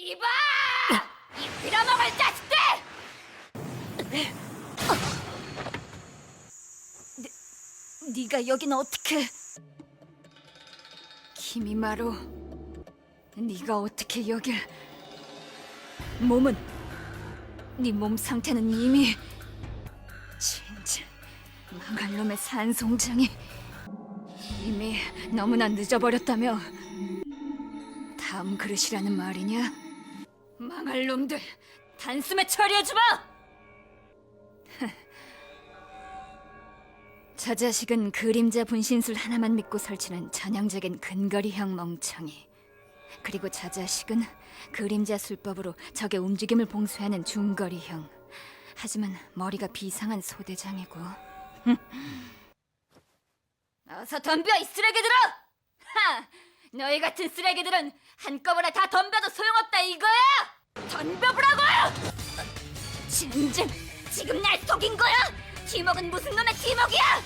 이봐! 이 빌어먹을 자식들! 네가 여긴 어떻게? 키미마루, 네가 어떻게 여길? 몸은 네 몸 상태는 이미 진짜 망할 놈의 산송장이 이미 너무나 늦어버렸다며. 다음 그릇이라는 말이냐? 망할 놈들 단숨에 처리해주마! 저 자식은 그림자 분신술 하나만 믿고 설치는 전형적인 근거리형 멍청이. 그리고 저 자식은 그림자 술법으로 적의 움직임을 봉쇄하는 중거리형. 하지만 머리가 비상한 소대장이고. 어서 덤벼 이 쓰레기들아! 하! 너희 같은 쓰레기들은 한꺼번에 다 덤벼도 소용없다 이거야! 덤벼보라고! 진즉 지금 날 속인 거야? 팀워크는 무슨 놈의 팀워크야?